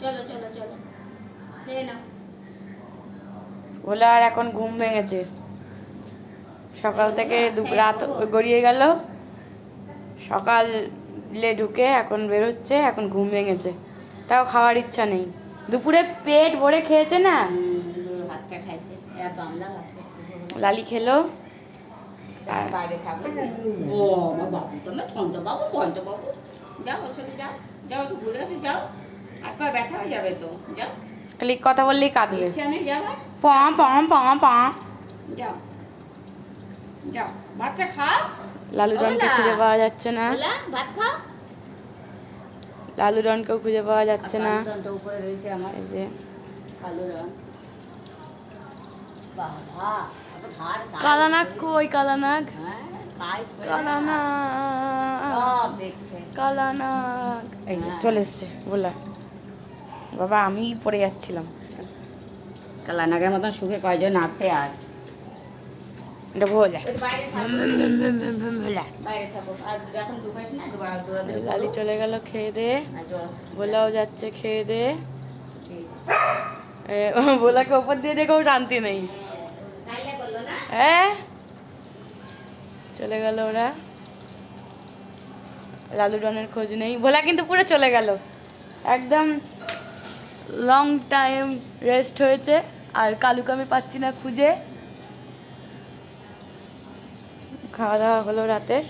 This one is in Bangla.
চলো চলো চলো। খেয়ে নাও। এখন ঘুম ভেঙেছে। সকাল থেকে রাত গড়িয়ে গেল। সকালে ঢুকে এখন বেরোচ্ছে এখন ঘুম ভেঙেছে। তাও খাওয়ার ইচ্ছা নেই। দুপুরে পেট ভরে খেয়েছে না? লালি খেলো। যাও যাও। যাও ঘুরে যাও। হাত পা ব্যথা হয়ে যাবে তো যাও। খালি কথা বললেই কাঁদবে। ইচ্ছা নেই যাবে প প প প। যাও। যাও। ভাতটা খাও। লালু ওলা। খুঁজে পাওয়া যাচ্ছে না। বলা ভাত খাও। লালু রনকেও খুঁজে পাওয়া যাচ্ছে না। উপরে রয়েছে আমার। এই যে। কালো বাবা খায়। কালানাগ কই কালানাগ? এই হ্যাঁ। চলে এসছে বললা বাবা আমি পড়ে যাচ্ছিলাম। কালানাগের মতন সুখে কয়জন আছে আর? এটা ভোলা লালি চলে গেল খেয়ে দে। আর ভোলাও যাচ্ছে খেয়ে দে। ভোলাকে ওপর দিয়ে দেখেও শান্তি নেই? হ্যাঁ চলে গেল ওরা। লালু ডনের খোঁজ নেই। ভোলা কিন্তু পুরো চলে গেল। একদম লং টাইম রেস্ট হয়েছে আর কালুকে আমি পাচ্ছি না খুঁজে। খাওয়া দাওয়া হলো রাতের।